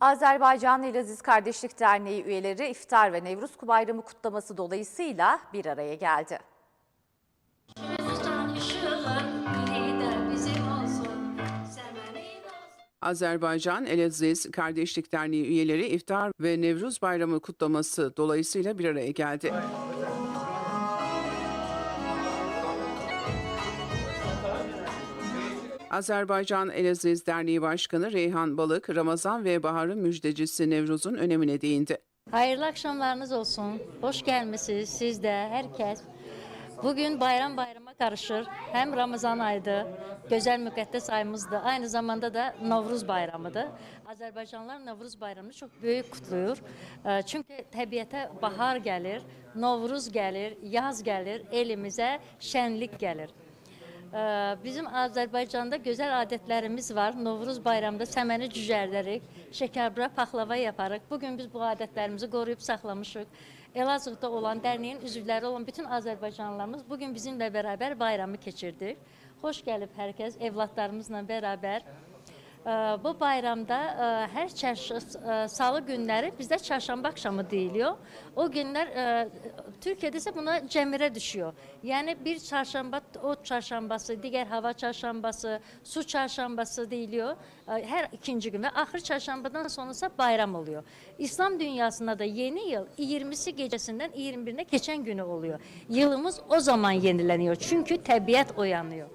Azerbaycan İlaziz Kardeşlik Derneği üyeleri iftar ve Nevruz Bayramı kutlaması dolayısıyla bir araya geldi. Azerbaycan Elaziz Kardeşlik Derneği üyeleri iftar ve Nevruz Bayramı kutlaması dolayısıyla bir araya geldi. Azerbaycan Elaziz Derneği Başkanı Reyhan Balık, Ramazan ve Bahar'ın müjdecisi Nevruz'un önemine değindi. Hayırlı akşamlarınız olsun. Hoş gelmişsiniz siz de, herkes. Bugün bayram bayrama karışır. Hem Ramazan ayıdır, güzel müqəddəs ayımızdır. Aynı zamanda da Novruz bayramıdır. Azərbaycanlılar Novruz bayramını çok büyük kutluyor. Ee, Çünkü təbiətə bahar gəlir, Novruz gəlir, yaz gəlir, elimizə şənlik gəlir. Ee, Bizim Azərbaycanda gözəl adətlərimiz var. Novruz bayramında səməni cücərlərik, şəkərbura paxlava yaparıq. Bugün biz bu adətlərimizi qoruyub saxlamışıq. Elazığda olan dərnəyin üzvləri olan bütün Azərbaycanlılarımız bugün bizimlə bərabər bayramı keçirdik. Xoş gəlib hər kəs evlatlarımızla bərabər. Ee, Bu bayramda e, hər çərşi, e, salı günləri bizdə çarşamba axşamı deyiliyor. O günlər e, Türkiyədə isə buna cəmirə düşüyor. Yəni bir çarşamba ot çarşambası, digər hava çarşambası, su çarşambası deyiliyor. Hər ikinci gün və axır çarşambadan sonra bayram oluyor. İslam dünyasında da yeni yıl 20'si gecəsindən 21'ine keçən günü oluyor. Yılımız o zaman yenileniyor. Çünkü təbiət oyanıyor.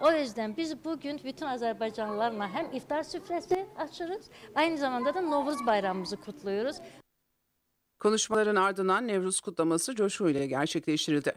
O yüzden biz bugün bütün Azerbaycanlılarla hem iftar süfresi açırız, aynı zamanda da Novruz bayramımızı kutluyoruz. Konuşmaların ardından Nevruz kutlaması coşkuyla gerçekleştirildi.